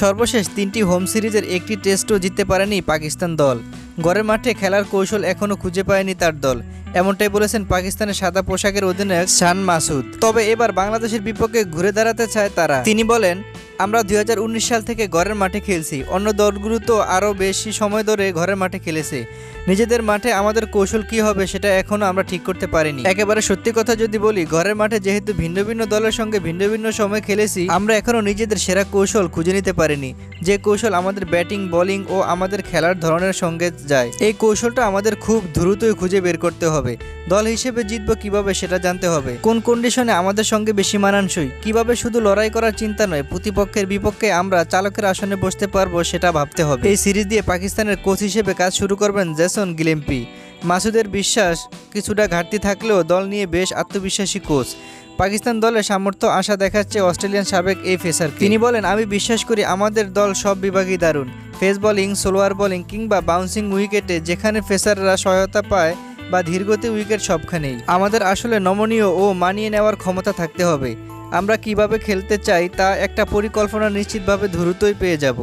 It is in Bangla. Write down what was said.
সর্বশেষ তিনটি হোম সিরিজের একটি টেস্টও জিততে পারেনি পাকিস্তান দল। ঘরের মাঠে খেলার কৌশল এখনও খুঁজে পায়নি তার দল। এমনটাই বলেছেন পাকিস্তানের সাদা পোশাকের অধিনায়ক শান মাসুদ। তবে এবার বাংলাদেশের বিপক্ষে ঘুরে দাঁড়াতে চায় তারা। তিনি বলেন, আমরা দুই হাজার উনিশ সাল থেকে ঘরের মাঠে খেলছি। অন্য দলগুলো তো আরও বেশি সময় ধরে ঘরের মাঠে খেলেছে। নিজেদের মাঠে আমাদের কৌশল কি হবে সেটা এখনও আমরা ঠিক করতে পারিনি। একেবারে সত্যি কথা যদি বলি, ঘরের মাঠে যেহেতু ভিন্ন ভিন্ন দলের সঙ্গে ভিন্ন ভিন্ন সময় খেলেছি, আমরা এখনও নিজেদের সেরা কৌশল খুঁজে নিতে পারিনি। যে কৌশল আমাদের ব্যাটিং, বোলিং ও আমাদের খেলার ধরনের সঙ্গে যায়, এই কৌশলটা আমাদের খুব দ্রুতই খুঁজে বের করতে হবে। দল হিসেবে জিতবো কীভাবে সেটা জানতে হবে। কোন কন্ডিশনে আমাদের সঙ্গে বেশি মানানসই? কীভাবে শুধু লড়াই করার চিন্তা নয়, প্রতিপক্ষের বিপক্ষে আমরা চালকের আসনে বসতে পারব সেটা ভাবতে হবে। এই সিরিজ দিয়ে পাকিস্তানের কোচ হিসেবে কাজ শুরু করবেন জেসন গিলেম্পি। মাসুদের বিশ্বাস, কিছুটা ঘাটতি থাকলেও দল নিয়ে বেশ আত্মবিশ্বাসী কোচ। পাকিস্তান দলের সামর্থ্য, আশা দেখাচ্ছে অস্ট্রেলিয়ান সাবেক এই ফেসার তিনি বলেন, আমি বিশ্বাস করি আমাদের দল সব বিভাগেই দারুণ। ফেস বলিং, সোলোয়ার বলিং কিংবা বাউন্সিং উইকেটে যেখানে ফেসাররা সহায়তা পায় বা ধীরগতি উইকেট সবখানেই। আমাদের আসলে নমনীয় ও মানিয়ে নেওয়ার ক্ষমতা থাকতে হবে। আমরা কীভাবে খেলতে চাই তা একটা পরিকল্পনা নিশ্চিতভাবে দ্রুতই পেয়ে যাব।